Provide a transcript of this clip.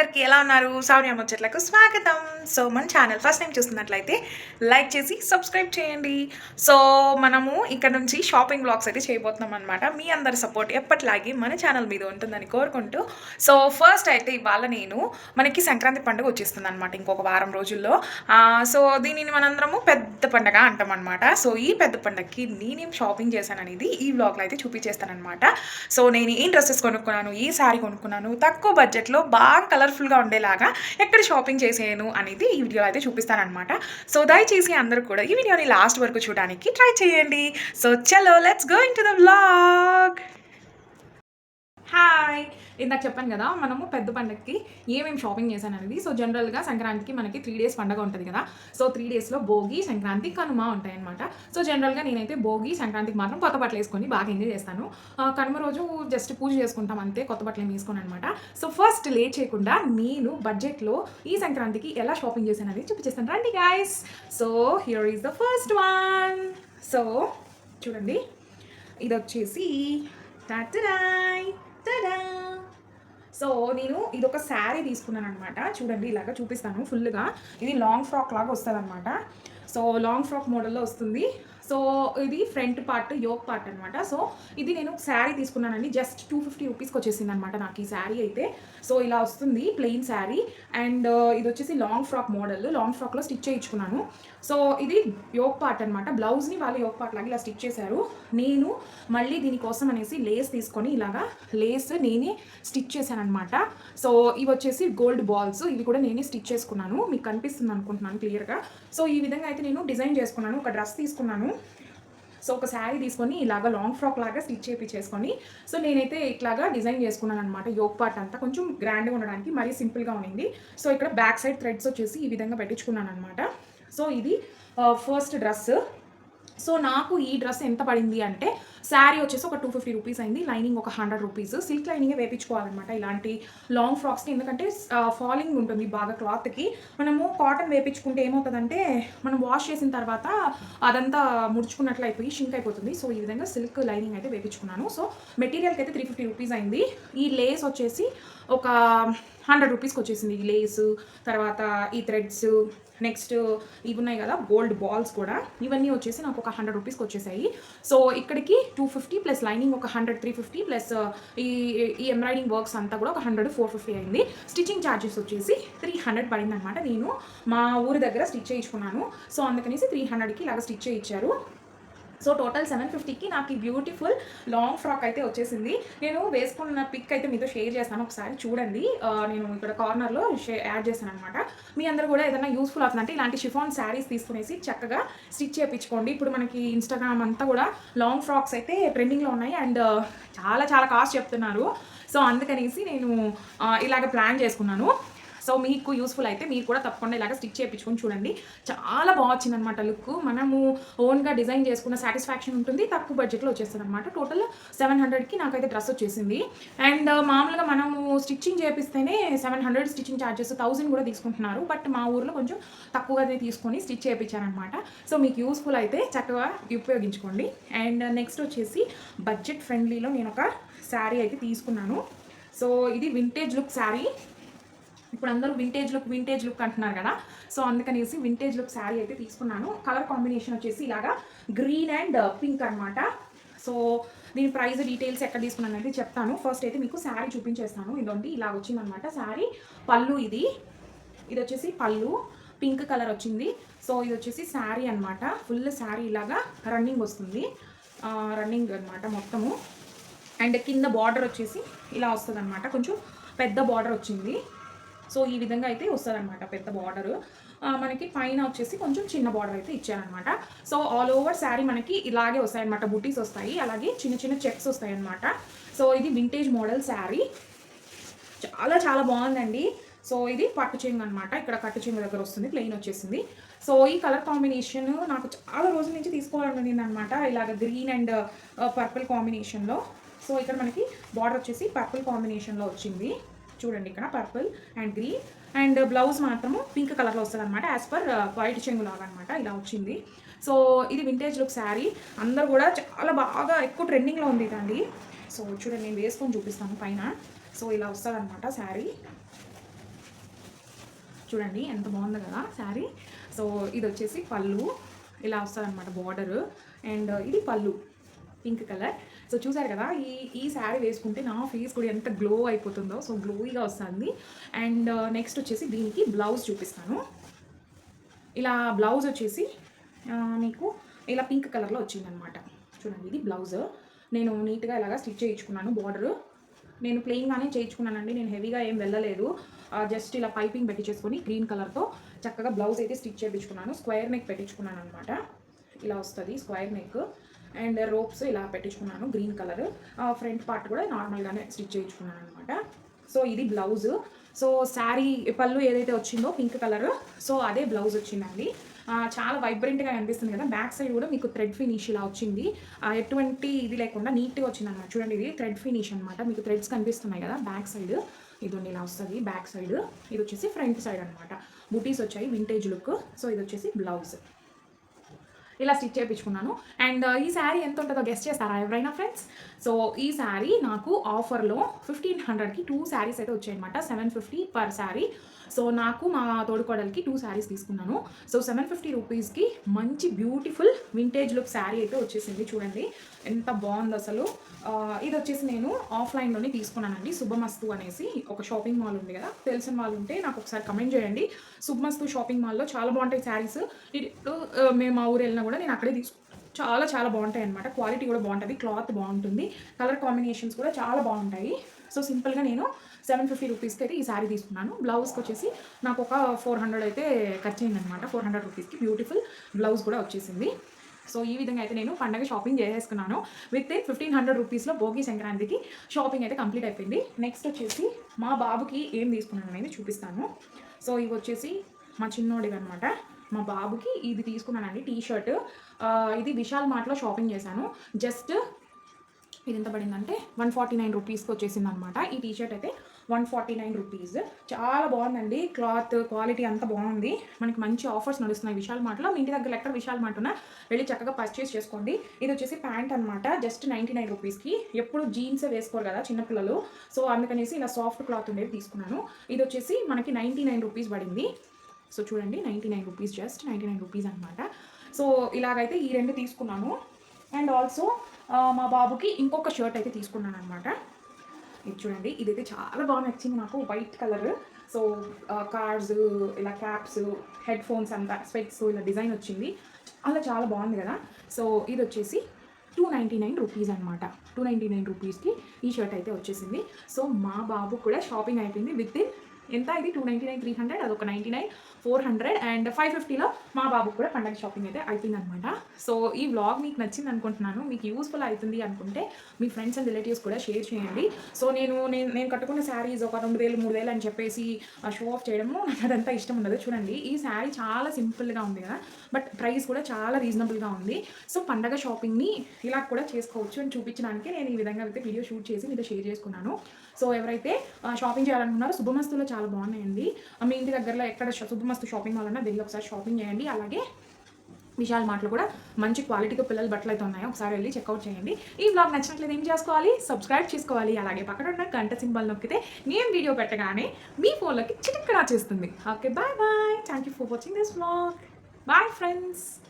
అందరికీ ఎలా ఉన్నారు? సౌర్య ముచ్చట్లకు స్వాగతం. సో మన ఛానల్ ఫస్ట్ టైం చూస్తున్నట్లయితే లైక్ చేసి సబ్స్క్రైబ్ చేయండి. సో మనము ఇక్కడ నుంచి షాపింగ్ బ్లాగ్స్ అయితే చేయబోతున్నాం అనమాట మీ అందరి సపోర్ట్ ఎప్పటిలాగే మన ఛానల్ మీద ఉంటుందని కోరుకుంటూ. సో ఫస్ట్ అయితే ఇవాళ నేను మనకి సంక్రాంతి పండుగ వచ్చేస్తుంది అనమాట ఇంకొక వారం రోజుల్లో. సో దీనిని మనందరము పెద్ద పండగ అంటాం అనమాట సో ఈ పెద్ద పండుగకి నేనేం షాపింగ్ చేశాను అనేది ఈ బ్లాగ్లో అయితే చూపించేస్తానమాట సో నేను ఏం డ్రెస్సెస్ కొనుక్కున్నాను? ఈ శారీ కొనుక్కున్నాను? తక్కువ బడ్జెట్లో బాగా కలర్ కలర్ఫుల్గా ఉండేలాగా ఎక్కడ షాపింగ్ చేసాను అనేది ఈ వీడియో అయితే చూపిస్తానమాట సో దయచేసి అందరూ కూడా ఈ వీడియోని లాస్ట్ వరకు చూడడానికి ట్రై చేయండి. సో చలో let's go into the blog hi ఇందాక చెప్పాను కదా మనము పెద్ద పండగకి ఏమేమి షాపింగ్ చేశాను అనేది సో జనరల్గా సంక్రాంతికి మనకి త్రీ డేస్ పండగ ఉంటుంది కదా. సో త్రీ డేస్లో భోగి సంక్రాంతి కనుమ ఉంటాయన్నమాట. సో జనరల్గా నేనైతే భోగి సంక్రాంతికి మాత్రం కొత్త బట్టలు వేసుకొని బాగా ఎంజాయ్ చేస్తాను. కనుమ రోజు జస్ట్ పూజ చేసుకుంటాం అంతే కొత్త బట్టలు ఏమి వేసుకోను అనమాట సో ఫస్ట్ లేట్ చేయకుండా నేను బడ్జెట్లో ఈ సంక్రాంతికి ఎలా షాపింగ్ చేశాను అనేది చూపించేస్తాను. రండి guys so here is the first one so చూడండి. ఇది వచ్చేసి టటరాయ్. సో నేను ఇది ఒక శారీ తీసుకున్నాను అనమాట చూడండి ఇలాగా చూపిస్తాను ఫుల్గా ఇది లాంగ్ ఫ్రాక్ లాగా వస్తుంది అనమాట సో లాంగ్ ఫ్రాక్ మోడల్లో వస్తుంది. సో ఇది ఫ్రంట్ పార్ట్ యోక్ పార్ట్ అనమాట సో ఇది నేను శారీ తీసుకున్నానండి. జస్ట్ టూ ఫిఫ్టీ రూపీస్కి వచ్చేసింది అనమాట నాకు ఈ శారీ అయితే. సో ఇలా వస్తుంది ప్లెయిన్ శారీ. అండ్ uh, ఇది వచ్చేసి లాంగ్ ఫ్రాక్ మోడల్ లాంగ్ ఫ్రాక్లో స్టిచ్ చేయించుకున్నాను. సో ఇది యోక్ పార్ట్ అనమాట బ్లౌజ్ని వాళ్ళు యోక్ పార్ట్ లాగా ఇలా స్టిచ్ చేశారు. నేను మళ్ళీ దీనికోసం అనేసి లేస్ తీసుకొని ఇలాగా లేస్ నేనే స్టిచ్ చేశాను అనమాట సో ఇవి వచ్చేసి గోల్డ్ బాల్స్ ఇవి కూడా నేనే స్టిచ్ చేసుకున్నాను. మీకు కనిపిస్తుంది అనుకుంటున్నాను క్లియర్గా. సో ఈ విధంగా అయితే నేను డిజైన్ చేసుకున్నాను. ఒక డ్రెస్ తీసుకున్నాను. సో ఒక శారీ తీసుకొని ఇలాగా లాంగ్ ఫ్రాక్ లాగా స్టిచ్ చేయించేసుకొని సో నేనైతే ఇట్లాగా డిజైన్ చేసుకున్నాను అనమాట యోగ్ పార్ట్ అంతా కొంచెం గ్రాండ్గా ఉండడానికి మరీ సింపుల్గా ఉండింది. సో ఇక్కడ బ్యాక్ సైడ్ థ్రెడ్స్ వచ్చేసి ఈ విధంగా పెట్టించుకున్నాను అనమాట సో ఇది uh, ఫస్ట్ డ్రెస్ సో నాకు ఈ డ్రెస్ ఎంత పడింది అంటే శారీ వచ్చేసి ఒక టూ ఫిఫ్టీ రూపీస్ అయింది. లైనింగ్ ఒక హండ్రెడ్ రూపీస్ సిల్క్ లైనింగే వేపించుకోవాలన్నమాట ఇలాంటి లాంగ్ ఫ్రాక్స్కి ఎందుకంటే ఫాలింగ్ ఉంటుంది బాగా క్లాత్కి మనము కాటన్ వేపించుకుంటే ఏమవుతుందంటే మనం వాష్ చేసిన తర్వాత అదంతా ముడుచుకున్నట్లు అయిపోయి షింక్ అయిపోతుంది. సో ఈ విధంగా సిల్క్ లైనింగ్ అయితే వేపించుకున్నాను. సో మెటీరియల్కి అయితే త్రీ ఫిఫ్టీ రూపీస్ అయింది. ఈ లేస్ వచ్చేసి ఒక హండ్రెడ్ రూపీస్కి వచ్చేసింది. ఈ లేస్ తర్వాత ఈ థ్రెడ్స్ నెక్స్ట్ ఇవి ఉన్నాయి కదా గోల్డ్ బాల్స్ కూడా. ఇవన్నీ వచ్చేసి నాకు ఒక హండ్రెడ్ రూపీస్కి వచ్చేసాయి. సో ఇక్కడికి టూ ఫిఫ్టీ ప్లస్ లైనింగ్ ఒక హండ్రెడ్ త్రీ ఫిఫ్టీ ప్లస్ ఈ ఈ ఎంబ్రాయిడింగ్ వర్క్స్ అంతా కూడా ఒక హండ్రెడ్ ఫోర్ ఫిఫ్టీ అయింది. స్టిచ్చింగ్ ఛార్జెస్ వచ్చేసి త్రీ హండ్రెడ్ పడింది అనమాట నేను మా ఊరి దగ్గర స్టిచ్ చేయించుకున్నాను. సో అందుకనేసి త్రీ హండ్రెడ్కి ఇలాగ స్టిచ్ చేయించారు. సో టోటల్ సెవెన్ ఫిఫ్టీకి నాకు ఈ బ్యూటిఫుల్ లాంగ్ ఫ్రాక్ అయితే వచ్చేసింది. నేను వేసుకున్న పిక్ అయితే మీతో షేర్ చేస్తాను. ఒకసారి చూడండి. నేను ఇక్కడ కార్నర్లో షే యాడ్ చేస్తాను అనమాట మీ అందరూ కూడా ఏదైనా యూస్ఫుల్ అవుతుందంటే ఇలాంటి షిఫాన్ శారీస్ తీసుకునేసి చక్కగా స్టిచ్ చేయించుకోండి ఇప్పుడు మనకి ఇన్స్టాగ్రామ్ అంతా కూడా లాంగ్ ఫ్రాక్స్ అయితే ట్రెండింగ్లో ఉన్నాయి. అండ్ చాలా చాలా కాస్ట్ చెప్తున్నారు. సో అందుకనేసి నేను ఇలాగ ప్లాన్ చేసుకున్నాను. సో మీకు యూస్ఫుల్ అయితే మీరు కూడా తప్పకుండా ఇలాగ స్టిచ్ చేయించుకొని చూడండి. చాలా బాగా వచ్చింది అనమాట లుక్ మనము ఓన్గా డిజైన్ చేసుకున్న సాటిస్ఫాక్షన్ ఉంటుంది. తక్కువ బడ్జెట్లో వచ్చేస్తుంది అనమాట టోటల్ సెవెన్ హండ్రెడ్కి నాకైతే డ్రెస్ వచ్చేసింది. అండ్ uh, మామూలుగా మనము stitching చేపిస్తేనే seven hundred stitching charges thousand కూడా తీసుకుంటున్నారు. బట్ మా ఊర్లో కొంచెం తక్కువగానే తీసుకొని స్టిచ్ చేయించారనమాట సో మీకు యూస్ఫుల్ అయితే చక్కగా ఉపయోగించుకోండి. అండ్ నెక్స్ట్ uh, వచ్చేసి బడ్జెట్ ఫ్రెండ్లీలో నేను ఒక శారీ అయితే తీసుకున్నాను. సో ఇది వింటేజ్ లుక్ శారీ ఇప్పుడు అందరూ వింటేజ్ లుక్ వింటేజ్ లుక్ అంటున్నారు కదా. సో అందుకనేసి వింటేజ్ లుక్ శారీ అయితే తీసుకున్నాను. కలర్ కాంబినేషన్ వచ్చేసి ఇలాగా గ్రీన్ అండ్ పింక్ అనమాట సో దీని ప్రైస్ డీటెయిల్స్ ఎక్కడ తీసుకున్నాను అనేది చెప్తాను. ఫస్ట్ అయితే మీకు శారీ చూపించేస్తాను. ఇదొంటి ఇలా వచ్చిందనమాట శారీ పళ్ళు ఇది. ఇది వచ్చేసి పళ్ళు. పింక్ కలర్ వచ్చింది. సో ఇది వచ్చేసి శారీ అనమాట ఫుల్ శారీ ఇలాగా రన్నింగ్ వస్తుంది. రన్నింగ్ అనమాట మొత్తము. అండ్ కింద బార్డర్ వచ్చేసి ఇలా వస్తుంది అనమాట కొంచెం పెద్ద బార్డర్ వచ్చింది. సో ఈ విధంగా అయితే వస్తుంది అనమాట పెద్ద బార్డర్ మనకి పైన వచ్చేసి కొంచెం చిన్న బార్డర్ అయితే ఇచ్చారనమాట సో ఆల్ ఓవర్ శారీ మనకి ఇలాగే వస్తాయన్నమాట బుటీస్ వస్తాయి అలాగే చిన్న చిన్న చెక్స్ వస్తాయి అనమాట సో ఇది వింటేజ్ మోడల్ శారీ చాలా చాలా బాగుందండి. సో ఇది పట్టు చెంగు అనమాట ఇక్కడ కట్టు చెంగు దగ్గర వస్తుంది ప్లెయిన్ వచ్చేసింది. సో ఈ కలర్ కాంబినేషన్ నాకు చాలా రోజుల నుంచి తీసుకోవాలని అనమాట ఇలాగ గ్రీన్ అండ్ పర్పుల్ కాంబినేషన్లో సో ఇక్కడ మనకి బార్డర్ వచ్చేసి పర్పుల్ కాంబినేషన్లో వచ్చింది. చూడండి ఇక్కడ purple and green and blouse మాత్రము పింక్ కలర్లో వస్తుంది అనమాట యాజ్ పర్ వైట్ చెంగు లాగా అనమాట ఇలా వచ్చింది. సో ఇది వింటేజ్ లుక్ శారీ అందరు కూడా చాలా బాగా ఎక్కువ ట్రెండింగ్లో ఉంది ఇదండి. సో చూడండి నేను వేసుకొని చూపిస్తాను పైన. సో ఇలా వస్తుంది అనమాట శారీ చూడండి ఎంత బాగుంది కదా శారీ సో ఇది వచ్చేసి పళ్ళు. ఇలా వస్తుంది అనమాట బార్డర్ అండ్ ఇది పళ్ళు పింక్ కలర్ సో చూసారు కదా ఈ ఈ శారీ వేసుకుంటే నా ఫేస్ కూడా ఎంత గ్లో అయిపోతుందో. సో గ్లోయిగా వస్తుంది. అండ్ uh, నెక్స్ట్ వచ్చేసి దీనికి బ్లౌజ్ చూపిస్తాను. ఇలా బ్లౌజ్ వచ్చేసి మీకు ఇలా పింక్ కలర్లో వచ్చిందనమాట చూడండి ఇది బ్లౌజ్ నేను నీట్గా ఇలాగా స్టిచ్ చేయించుకున్నాను బార్డర్ నేను ప్లెయిన్గానే చేయించుకున్నానండి. నేను హెవీగా ఏం వెళ్ళలేదు. జస్ట్ ఇలా పైపింగ్ పెట్టించేసుకొని గ్రీన్ కలర్తో చక్కగా బ్లౌజ్ అయితే స్టిచ్ చేయించుకున్నాను. స్క్వేర్ నెక్ పెట్టించుకున్నాను అనమాట ఇలా వస్తుంది స్క్వేర్ నెక్ అండ్ రోప్స్ ఇలా పెట్టించుకున్నాను గ్రీన్ కలర్. ఫ్రంట్ పార్ట్ కూడా నార్మల్గానే స్టిచ్ చేయించుకున్నాను అనమాట సో ఇది బ్లౌజ్. సో శారీ పళ్ళు ఏదైతే వచ్చిందో పింక్ కలర్ సో అదే బ్లౌజ్ వచ్చిందండి. చాలా వైబ్రెంట్గా కనిపిస్తుంది కదా. బ్యాక్ సైడ్ కూడా మీకు థ్రెడ్ ఫినిష్ ఇలా వచ్చింది. ఎటువంటి ఇది లేకుండా నీట్గా వచ్చింది అనమాట చూడండి ఇది థ్రెడ్ ఫినిష్ అనమాట మీకు థ్రెడ్స్ కనిపిస్తున్నాయి కదా బ్యాక్ సైడ్. ఇది ఇలా వస్తుంది బ్యాక్ సైడ్. ఇది వచ్చేసి ఫ్రంట్ సైడ్ అనమాట బుటీస్ వచ్చాయి వింటేజ్ లుక్ సో ఇది వచ్చేసి బ్లౌజ్. ఇలా స్టిచ్ చేయించుకున్నాను. అండ్ ఈ శారీ ఎంత ఉంటుందో గెస్ట్ చేస్తారా ఎవరైనా ఫ్రెండ్స్ సో ఈ శారీ నాకు ఆఫర్లో ఫిఫ్టీన్ హండ్రెడ్కి టూ శారీస్ అయితే వచ్చాయన్నమాట. Seven fifty per sari. So నాకు మా తోడుకోడలకి టూ శారీస్ తీసుకున్నాను. సో సెవెన్ ఫిఫ్టీ రూపీస్కి మంచి బ్యూటిఫుల్ వింటేజ్ లుక్ శారీ అయితే వచ్చేసింది. చూడండి ఎంత బాగుంది అసలు. ఇది వచ్చేసి నేను ఆఫ్లైన్లోనే తీసుకున్నానండి. శుభమస్తు అనేసి ఒక షాపింగ్ మాల్ ఉంది కదా తెలిసిన వాళ్ళు ఉంటే నాకు ఒకసారి కమెంట్ చేయండి. శుభమస్తు షాపింగ్ మాల్లో చాలా బాగుంటాయి శారీస్ ఇప్పుడు మేము మా ఊరు వెళ్ళినా కూడా నేను అక్కడే తీసుకు చాలా చాలా బాగుంటాయి అనమాట క్వాలిటీ కూడా బాగుంటుంది క్లాత్ బాగుంటుంది కలర్ కాంబినేషన్స్ కూడా చాలా బాగుంటాయి. సో సింపుల్గా నేను సెవెన్ ఫిఫ్టీ రూపీస్కి అయితే ఈ శారీ తీసుకున్నాను. బ్లౌజ్కి వచ్చేసి నాకు ఒక ఫోర్ హండ్రెడ్ అయితే ఖర్చు అయిందనమాట ఫోర్ హండ్రెడ్ రూపీస్కి బ్యూటిఫుల్ బ్లౌజ్ కూడా వచ్చేసింది. సో ఈ విధంగా అయితే నేను పండగ షాపింగ్ చేసేసుకున్నాను. విత్ ఫిఫ్టీన్ హండ్రెడ్ రూపీస్లో భోగి సంక్రాంతికి షాపింగ్ అయితే కంప్లీట్ అయిపోయింది. నెక్స్ట్ వచ్చేసి మా బాబుకి ఏం తీసుకున్నాను అనేది చూపిస్తాను. సో ఇవి వచ్చేసి మా చిన్నోడివి అనమాట మా బాబుకి ఇది తీసుకున్నానండి టీ షర్ట్ ఇది విశాల్ మార్ట్లో షాపింగ్ చేశాను. జస్ట్ ఇది ఎంత పడిందంటే వన్ ఫార్టీ నైన్ రూపీస్కి వచ్చేసింది అనమాట ఈ టీ షర్ట్ అయితే వన్ ఫార్టీ నైన్ రూపీస్. చాలా బాగుందండి. క్లాత్ క్వాలిటీ అంతా బాగుంది. మనకి మంచి ఆఫర్స్ నడుస్తున్నాయి. విశాల్ మార్ట్లో మీ ఇంటి దగ్గర ఎక్కడ విశాల్ మార్ట్ ఉన్నా వెళ్ళి చక్కగా పర్చేస్ చేసుకోండి. ఇది వచ్చేసి ప్యాంట్ అనమాట. జస్ట్ నైంటీ నైన్ రూపీస్కి. ఎప్పుడు జీన్స్ వేసుకోరు కదా చిన్నపిల్లలు సో అందుకనేసి ఇలా సాఫ్ట్ క్లాత్ ఉండేది తీసుకున్నాను. ఇది వచ్చేసి మనకి నైంటీ నైన్ రూపీస్ పడింది. సో చూడండి ninety nine rupees just ninety nine rupees అనమాట. సో ఇలాగైతే ఈ రెండు తీసుకున్నాను. అండ్ ఆల్సో మా బాబుకి ఇంకొక షర్ట్ అయితే తీసుకున్నాను అనమాట ఇది చూడండి ఇదైతే చాలా బాగా నచ్చింది నాకు వైట్ కలర్ సో కార్డ్స్ ఇలా క్యాప్స్ హెడ్ ఫోన్స్ అంతా స్పెక్స్ ఇలా డిజైన్ వచ్చింది. అలా చాలా బాగుంది కదా. సో ఇది వచ్చేసి టూ నైంటీ నైన్ రూపీస్ అనమాట టూ నైంటీ నైన్ రూపీస్కి ఈ షర్ట్ అయితే వచ్చేసింది. సో మా బాబు కూడా షాపింగ్ అయిపోయింది విత్ ఇన్ ఎంత ఇది? Two ninety nine three hundred అదొక ninety nine four hundred and five ఫిఫ్టీలో మా బాబుకు కూడా పండగ షాపింగ్ అయితే అయిపోయిందనమాట సో ఈ వ్లాగ్ మీకు నచ్చింది అనుకుంటున్నాను. మీకు యూస్ఫుల్ అవుతుంది అనుకుంటే మీ ఫ్రెండ్స్ అండ్ రిలేటివ్స్ కూడా షేర్ చేయండి. సో నేను నేను నేను కట్టుకున్న శారీస్ ఒక రెండు వేలు మూడు వేలు అని చెప్పేసి షో ఆఫ్ చేయడము నాకు అదంతా ఇష్టం ఉండదు. చూడండి ఈ శారీ చాలా సింపుల్గా ఉంది కదా. బట్ ప్రైస్ కూడా చాలా రీజనబుల్గా ఉంది. సో పండగ షాపింగ్ని ఇలా కూడా చేసుకోవచ్చు అని చూపించడానికి నేను ఈ విధంగా అయితే వీడియో షూట్ చేసి మీతో షేర్ చేసుకున్నాను. సో ఎవరైతే షాపింగ్ చేయాలనుకున్నారో శుభమస్తులో చాలా బాగున్నాయండి. ఆ, మీ ఇంటి దగ్గరలో ఎక్కడ ష- షాపింగ్ మాల్ ఉన్నా వెళ్ళి ఒకసారి షాపింగ్ చేయండి. అలాగే విశాల్ మాటలు కూడా మంచి క్వాలిటీగా పిల్లల బట్టలు అయితే ఉన్నాయి. ఒకసారి వెళ్ళి చెక్అవుట్ చేయండి. ఈ బ్లాగ్ నచ్చినట్లయితే ఏం చేసుకోవాలి? సబ్స్క్రైబ్ చేసుకోవాలి. అలాగే పక్కన ఉన్న గంట సింబల్ నొక్కితే నేను వీడియో పెట్టగానే మీ ఫోన్లోకి చిటిక్కడా చేస్తుంది. Okay bye bye thank you for watching this blog bye friends